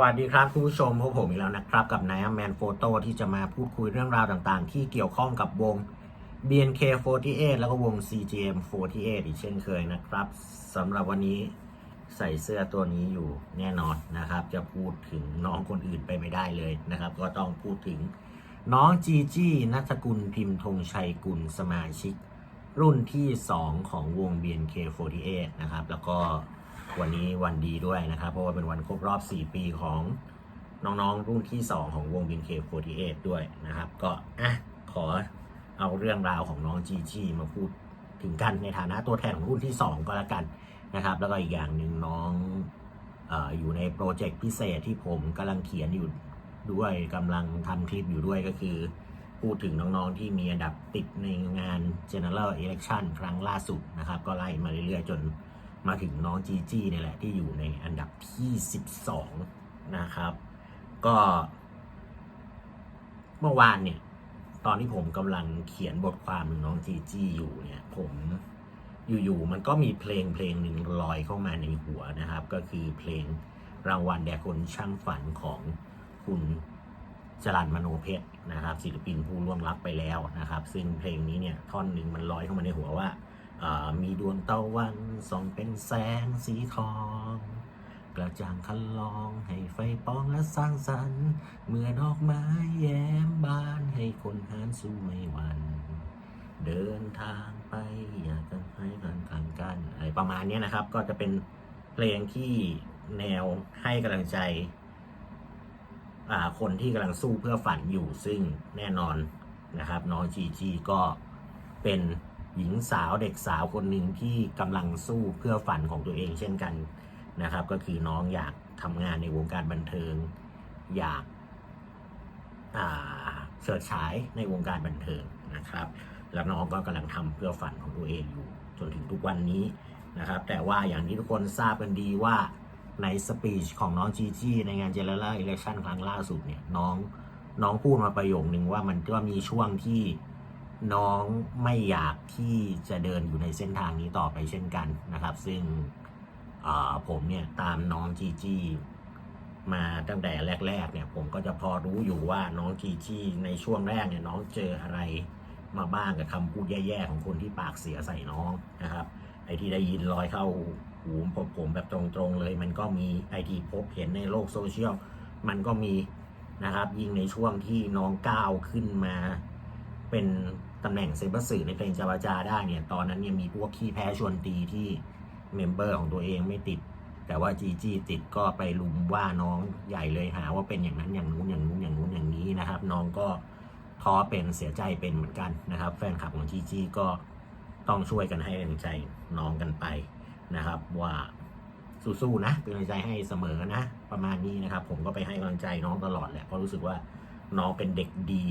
วัสดีครับคุณผู้ชมพบผมอีกแล้วนะครับ กับนายแมนโฟโต้ที่จะมาพูดคุยเรื่องราวต่างๆ ที่เกี่ยวข้องกับวง BNK48 แล้วก็วง CGM48 อีกเช่นเคยนะครับสำหรับวันนี้ใส่เสื้อตัวนี้อยู่แน่นอนนะครับ จะพูดถึงน้องคนอื่นไปไม่ได้เลยนะครับ ก็ต้องพูดถึงน้องจีจี้นัทกุลพิมพ์ธงชัยกุลสมาชิก รุ่นที่ 2 ของวง BNK48 นะครับ แล้วก็ วันนี้วันดีด้วยนะครับ เพราะว่าเป็นวันครบรอบ 4 ปีของน้องๆ รุ่นที่ 2 ของวง BNK48 ด้วยนะครับ ก็อะขอเอาเรื่องราวของน้องจีจีมาพูดถึงกันในฐานะตัวแทนของรุ่นที่ 2 ก็แล้วกันนะครับ แล้วก็อีกอย่างหนึ่งน้องอออยู่ในโปรเจกต์พิเศษที่ผมกำลังเขียนอยู่ด้วยกำลังทำคลิปอยู่ด้วยก็คือ พูดถึงน้องๆที่มีอันดับติดในงาน General Election ครั้งล่าสุดนะครับ ก็ไล่มาเรื่อยๆ จน มาถึงน้องจีจี้นี่แหละที่อยู่ในอันดับที่ 12 นะครับ ก็เมื่อวานเนี่ย ตอนที่ผมกำลังเขียนบทความถึงน้องจีจี้อยู่เนี่ย ผมอยู่ๆมันก็มีเพลงเพลงหนึ่งลอยเข้ามาในหัวนะครับ ก็คือเพลงรางวัลแด่คนช่างฝันของคุณจรันมโนเพชรนะครับศิลปินผู้ล่วงลับไปแล้วนะครับ ซึ่งเพลงนี้เนี่ยท่อนหนึ่งมันลอยเข้ามาในหัวว่า มีดวงตะวันส่องเป็นแสงสีทอง กระจ่างคันลองให้ไฟปองและสร้างสรรค์ เมื่อดอกไม้แย้มบานให้คนหานสู้ไม่หวันเดินทางไปอยากจะให้กันกันกันอะไรประมาณนี้นะครับ ก็จะเป็นเพลงที่แนวให้กำลังใจอ่าคนที่กำลังสู้เพื่อฝันอยู่ซึ่งแน่นอนนะครับน้องจีจีก็เป็น หญิงสาวเด็กสาวคนหนึ่งที่กำลังสู้เพื่อฝันของตัวเองเช่นกันนะครับ ก็คือน้องอยากทำงานในวงการบันเทิง อยากอ่าเฉิดฉายในวงการบันเทิงนะครับ แล้วน้องก็กำลังทำเพื่อฝันของตัวเองอยู่จนถึงทุกวันนี้นะครับ แต่ว่าอย่างที่ทุกคนทราบกันดีว่าในสปีชของน้องจีจี้ในงานเจเลล่าอิเล็กชันครั้งล่าสุดเนี่ยน้องน้องพูดมาประโยคนึงว่ามันก็มีช่วงที่ น้องไม่อยากที่จะเดินอยู่ในเส้นทางนี้ต่อไปเช่นกันนะครับ ซึ่งผมเนี่ยตามน้องจีจีมาตั้งแต่แรก ๆ เนี่ย ผมก็จะพอรู้อยู่ว่าน้องจีจีในช่วงแรกเนี่ยน้องเจออะไรมาบ้างกับคำพูดแย่ๆของคนที่ปากเสียใส่น้องนะครับ ไอที่ได้ยินลอยเข้าหูผมผมแบบตรงๆเลย มันก็มีไอที่พบเห็นในโลกโซเชียลมันก็มีนะครับ ยิ่งในช่วงที่น้องก้าวขึ้นมาเป็น ตำแหน่งเซเบอร์สื่อในเพลงจาวาจาได้เนี่ยตอนนั้นเนี่ยมีพวกขี้แพ้ชวนตีที่เมมเบอร์ของตัวเองไม่ติด แต่ว่าจีจีติดก็ไปลุมว่าน้องใหญ่เลยหาว่าเป็นอย่างนั้นอย่างนู้นอย่างนู้นอย่างนู้นอย่างนี้นะครับ น้องก็ท้อเป็นเสียใจเป็นเหมือนกันนะครับ แฟนคลับของจีจีก็ต้องช่วยกันให้กำลังใจน้องกันไปนะครับ ว่าสู้ๆนะเป็นกำลังใจให้เสมอนะ ประมาณนี้นะครับ ผมก็ไปให้กำลังใจน้องตลอดแหละเพราะรู้สึกว่าน้องเป็นเด็กดี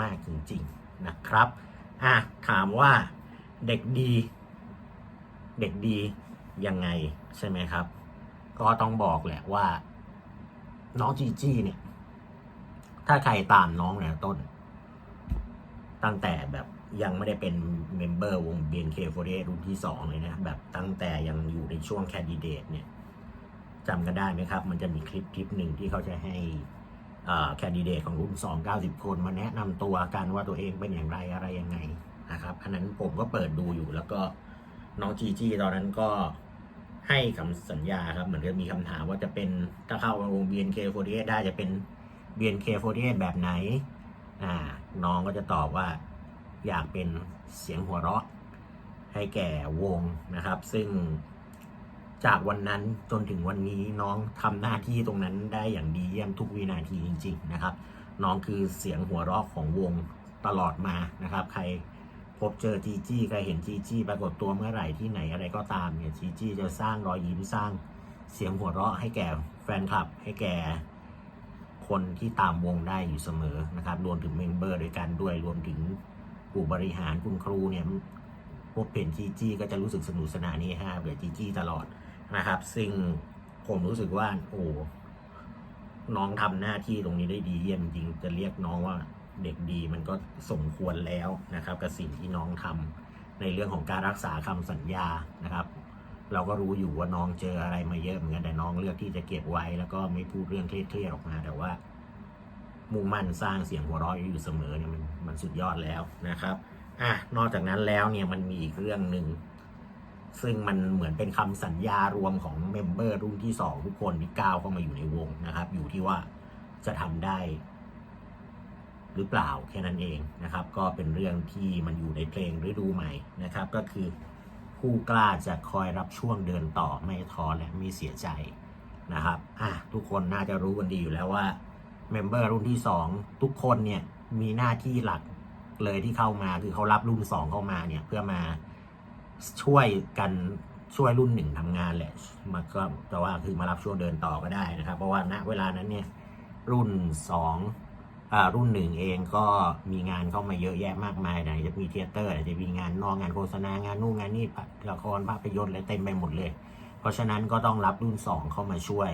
มาก ๆจริง ๆนะครับ อะถามว่าเด็กดี เด็กดียังไงใช่ไหมครับ ก็ต้องบอกแหละว่า น้องจีจี้เนี่ย ถ้าใครตามน้องเนี่ยต้น ตั้งแต่แบบยังไม่ได้เป็นเมมเบอร์วง BNK48 รุ่นที่2เลยนะ แบบตั้งแต่ยังอยู่ในช่วงแคนดิเดตเนี่ยจำกันได้ไหมครับ มันจะมีคลิปคลิปหนึ่งที่เขาจะให้ แคนดิเดตของรุ่น2 90 คนมาแนะนำตัวกันว่าตัวเองเป็นอย่างไรอะไรยังไงนะครับ อันนั้นผมก็เปิดดูอยู่ แล้วก็น้องจีจีตอนนั้นก็ให้คำสัญญาครับ เหมือนกับมีคำถามว่าจะเป็นถ้าเข้าวง BNK48 ได้จะเป็น BNK48 แบบไหนอ่าน้องก็จะตอบว่าอยากเป็นเสียงหัวเราะให้แก่วงนะครับ ซึ่ง จากวันนั้นจนถึงวันนี้น้องทำหน้าที่ตรงนั้นได้อย่างดีเยี่ยมทุกวินาทีจริง ๆ นะครับ น้องคือเสียงหัวเราะของวงตลอดมานะครับ ใครพบเจอจีจี้ใครเห็นจีจี้ปรากฏตัวเมื่อไหร่ที่ไหนอะไรก็ตามเนี่ยจีจี้จะสร้างรอยยิ้มสร้างเสียงหัวเราะให้แก่แฟนคลับให้แก่คนที่ตามวงได้อยู่เสมอนะครับรวมถึงเมมเบอร์ด้วยกันด้วยรวมถึงผู้บริหารคุณครูเนี่ยพวกเพนจีจี้ก็จะรู้สึกสนุกสนานนี่ฮะเบื่อจีจี้ตลอด นะครับ ซึ่งผมรู้สึกว่าโอ้น้องทำหน้าที่ตรงนี้ได้ดีเยี่ยมจริงจะเรียกน้องว่าเด็กดีมันก็สมควรแล้วนะครับ กับสิ่งที่น้องทำในเรื่องของการรักษาคำสัญญานะครับ เราก็รู้อยู่ว่าน้องเจออะไรมาเยอะเหมือนกันแต่น้องเลือกที่จะเก็บไว้ แล้วก็ไม่พูดเรื่องเครียดๆออกมาแต่ว่ามุ่งมั่นสร้างเสียงหัวเราะอยู่เสมอเนี่ยมันมันสุดยอดแล้วนะครับอะนอกจากนั้นแล้วเนี่ยมันมีอีกเรื่องหนึ่ง ซึ่งมันเหมือนเป็นคำสัญญารวมของเมมเบอร์รุ่นที่สองทุกคนที่ก้าวเข้ามาอยู่ในวงนะครับ อยู่ที่ว่าจะทำได้ หรือเปล่าแค่นั้นเองนะครับ ก็เป็นเรื่องที่มันอยู่ในเพลงฤดูใหม่นะครับ ก็คือผู้กล้าจะคอยรับช่วงเดินต่อไม่ท้อและไม่เสียใจนะครับอะทุกคนน่าจะรู้กันดีอยู่แล้วว่าเมมเบอร์รุ่นที่สองทุกคนเนี่ยมีหน้าที่หลักเลยที่เข้ามาคือเขารับรุ่นสองเข้ามาเนี่ยเพื่อมา ช่วยกันช่วยรุ่นหนึ่งทำงานแหละมันก็แต่ว่าคือมารับช่วงเดินต่อก็ได้นะครับ เพราะว่าณเวลานั้นเนี่ยรุ่นสองอ่ารุ่นหนึ่งเองก็มีงานเข้ามาเยอะแยะมากมายไหนจะมีเทเตอร์ไหนจะมีงานนอกงานโฆษณางานนู่นงานนี่ละครภาพยนตร์อะไรเต็มไปหมดเลย เพราะฉะนั้นก็ต้องรับรุ่นสองเข้ามาช่วย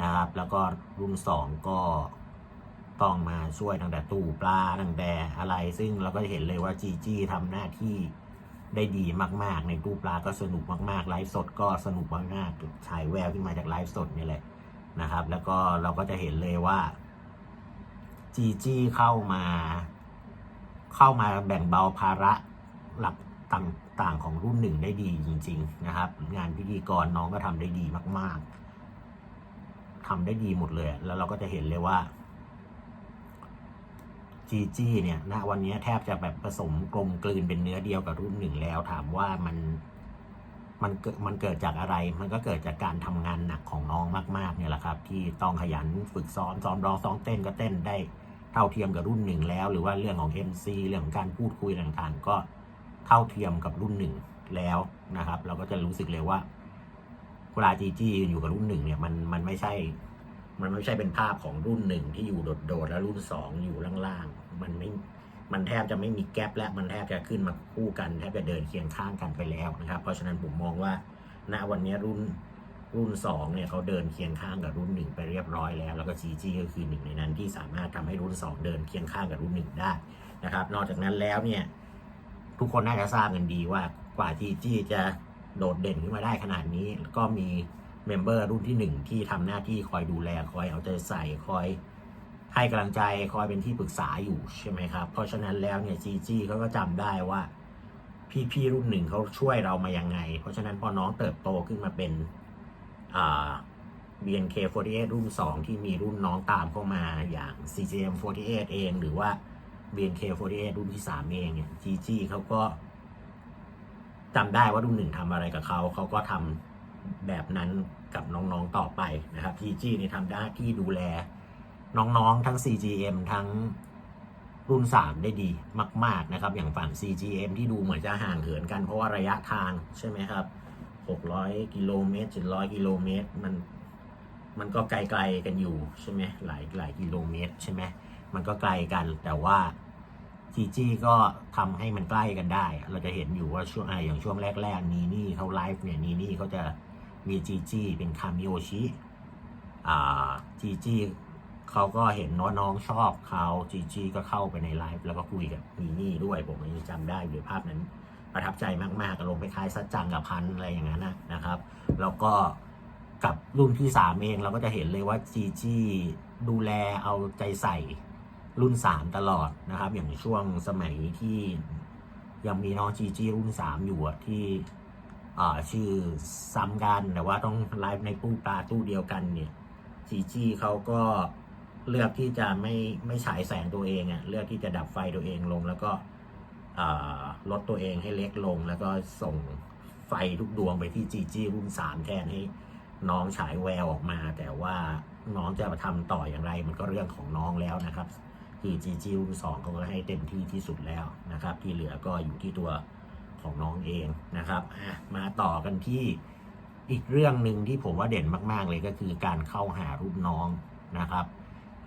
นะครับ แล้วก็รุ่นสองก็ต้องมาช่วยตั้งแต่ตู้ปลาตั้งแต่อะไร ซึ่งเราก็จะเห็นเลยว่าจีจี้ทำหน้าที่ ได้ดีมากๆ ในตู้ปลาก็สนุกมากๆไลฟ์สดก็สนุกมากๆฉายแววที่มาจากไลฟ์สดนี่แหละนะครับ แล้วก็เราก็จะเห็นเลยว่าจีจี้เข้ามา เข้ามาแบ่งเบาภาระหลักต่างๆของรุ่นหนึ่งได้ดีจริง ๆ นะครับ งานพิธีกรน้องก็ทำได้ดีมาก ๆทำได้ดีหมดเลย แล้วเราก็จะเห็นเลยว่า จีจี้เนี่ยณวันนี้แทบจะแบบผสมกลมกลืนเป็นเนื้อเดียวกับรุ่นหนึ่งแล้ว ถามว่ามันมันเกิดมันเกิดจากอะไร มันก็เกิดจากการทำงานหนักของน้องมากๆเนี่ยแหละครับ ที่ต้องขยันฝึกซ้อมซ้อมร้องซ้อมเต้นก็เต้นได้เท่าเทียมกับรุ่นหนึ่งแล้ว หรือว่าเรื่องของ MC เรื่องของการพูดคุยต่างๆ ก็เท่าเทียมกับรุ่นหนึ่งแล้วนะครับ เราก็จะรู้สึกเลยว่าเวลาจีจี้อยู่กับรุ่นหนึ่งเนี่ยมันมันไม่ใช่ มันไม่ใช่เป็นภาพของรุ่นหนึ่งที่อยู่โดดๆแล้วรุ่นสองอยู่ล่างๆ มันไม่มันแทบจะไม่มีแกลบและมันแทบจะขึ้นมาคู่กันแทบจะเดินเคียงข้างกันไปแล้วนะครับ เพราะฉะนั้นผมมองว่าณวันนี้รุ่นรุ่นสองเนี่ยเขาเดินเคียงข้างกับรุ่นหนึ่งไปเรียบร้อยแล้ว แล้วก็จีจีก็คือหนึ่งในนั้นที่สามารถทำให้รุ่นสองเดินเคียงข้างกับรุ่นหนึ่งได้นะครับ นอกจากนั้นแล้วเนี่ยทุกคนน่าจะทราบกันดีว่ากว่าจีจีจะโดดเด่นขึ้นมาได้ขนาดนี้ก็มี เมมเบอร์รุ่นที่หนึ่งที่ทำหน้าที่คอยดูแลคอยเอาใจใส่คอยให้กำลังใจคอยเป็นที่ปรึกษาอยู่ใช่ไหมครับ เพราะฉะนั้นแล้วเนี่ยจีจี้เขาก็จำได้ว่า พี่ๆรุ่นหนึ่งเขาช่วยเรามายังไง เพราะฉะนั้นพอน้องเติบโตขึ้นมาเป็นอ่า BNK48 รุ่น 2 ที่มีรุ่นน้องตามเข้ามาอย่าง CGM48 เอง หรือว่า BNK48 รุ่นที่ 3 เองเนี่ยจีจี้เขาก็จำได้ว่ารุ่นหนึ่งทำอะไรกับเขาเขาก็ทำ แบบนั้นกับน้องๆต่อไปนะครับจีจี้เนี่ยทำได้ที่ดูแลน้องๆ ทั้ง CGM ทั้งรุ่น 3 ได้ดีมาก ๆ นะครับ อย่างฝั่ง CGM ที่ดูเหมือนจะห่างเหินกันเพราะว่าระยะทางใช่ไหมครับ 600 กิโลเมตร700 กิโลเมตร มัน มันก็ไกลๆกันอยู่ใช่ไหมหลายหลายกิโลเมตรใช่ไหมมันก็ไกลกันแต่ว่า GG ก็ทำให้มันใกล้กันได้ เราจะเห็นอยู่ว่าช่วงอะอย่างช่วงแรก ๆ นีนี่เขาไลฟ์เนี่ยนีนี่เขาจะ มี GG เป็นคามิโอชิอ่า GG เขาก็เห็นว่าน้องชอบเขาจีจีก็เข้าไปในไลฟ์แล้วก็คุยกับนีนี่ด้วย ผมยังจำได้อยู่ภาพนั้นประทับใจมากๆอารมณ์คล้ายๆสัจจังกับพันอะไรอย่างนั้นนะนะครับ แล้วก็กับรุ่นที่สามเองเราก็จะเห็นเลยว่าจีจีดูแลเอาใจใส่รุ่นสามตลอดนะครับ อย่างช่วงสมัยที่ยังมีน้องจีจีรุ่นสามอยู่ที่ ชื่อซ้ำกันแต่ว่าต้องไลฟ์ในตู้ปลาตู้เดียวกันเนี่ยจีจี้เขาก็เลือกที่จะไม่ไม่ฉายแสงตัวเองอะ่ะเลือกที่จะดับไฟตัวเองลง แล้วก็ลดตัวเองให้เล็กลง แล้วก็ส่งไฟทุกดวงไปที่จีจี้รุ่นสามแทนให้น้องฉายแววออกมา แต่ว่าน้องจะมาทำต่ออย่างไร มันก็เรื่องของน้องแล้วนะครับ คือจีจีรุ่นสองเขาก็ให้เต็มที่ที่สุดแล้วนะครับ ที่เหลือก็อยู่ที่ตัว ของน้องเองนะครับมาต่อกันที่อีกเรื่องหนึ่งที่ผมว่าเด่นมาก ๆ เลยก็คือการเข้าหารุ่นน้องนะครับ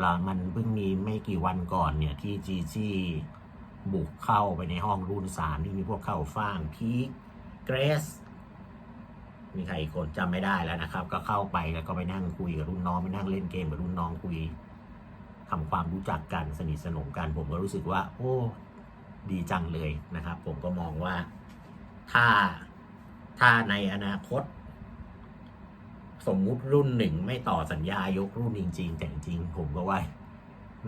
แล้วมันเพิ่งมีไม่กี่วันก่อนเนี่ยที่จีจีบุกเข้าไปในห้องรุ่นสามที่มีพวกเข้าฟ่างพีเกรสมีใครอีกคนจำไม่ได้แล้วนะครับ ก็เข้าไปแล้วก็ไปนั่งคุยกับรุ่นน้องไปนั่งเล่นเกมกับรุ่นน้องคุยทำความรู้จักกันสนิทสนมกันผมก็รู้สึกว่า โอ้ ดีจังเลยนะครับ ผมก็มองว่าถ้าถ้าในอนาคต สมมุติรุ่นหนึ่งไม่ต่อสัญญายกรุ่นจริง ๆ แต่จริงผมก็ว่า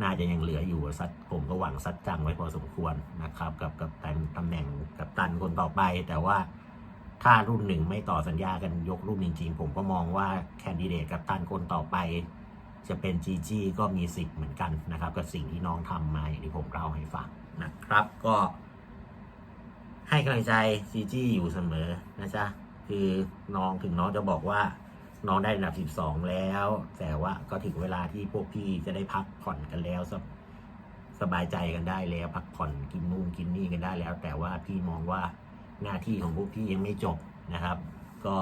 น่าจะยังเหลืออยู่สัดผมก็หวังสัดจังไว้พอสมควรนะครับ กับกับตันตำแหน่งกับตันคนต่อไป แต่ว่าถ้ารุ่นหนึ่งไม่ต่อสัญญากันยกรุ่นจริง ๆ ผมก็มองว่าแคนดิเดตกับตันคนต่อไป จะเป็นจีจีก็มีสิทธิ์เหมือนกันนะครับ กับสิ่งที่น้องทำมาอย่างที่ผมเล่าให้ฟัง นะครับ ก็ ให้กำลังใจจีจี้อยู่เสมอนะจ๊ะ คือน้องถึงน้องจะบอกว่า น้องได้อันดับ 12 แล้ว แต่ว่าก็ถึงเวลาที่พวกพี่จะได้พักผ่อนกันแล้วสบสบายใจกันได้แล้วพักผ่อนกินนู่นกินนี่กันได้แล้ว แต่ว่าพี่มองว่าหน้าที่ของพวกพี่ยังไม่จบนะครับ ก็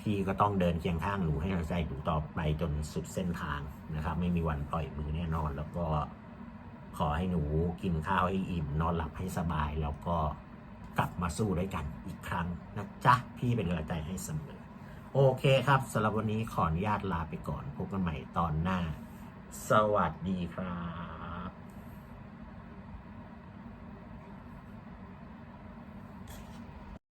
พี่ก็ต้องเดินเคียงข้างหนูให้กำลังใจหนูต่อไปจนสุดเส้นทางนะครับ ไม่มีวันปล่อยมือแน่นอนแล้วก็ ขอให้หนูกินข้าวให้อิ่ม นอนหลับให้สบาย แล้วก็กลับมาสู้ด้วยกันอีกครั้งนะจ๊ะ พี่เป็นกำลังใจให้เสมอ โอเคครับสำหรับวันนี้ขออนุญาตลาไปก่อนพบกันใหม่ตอนหน้า สวัสดีครับ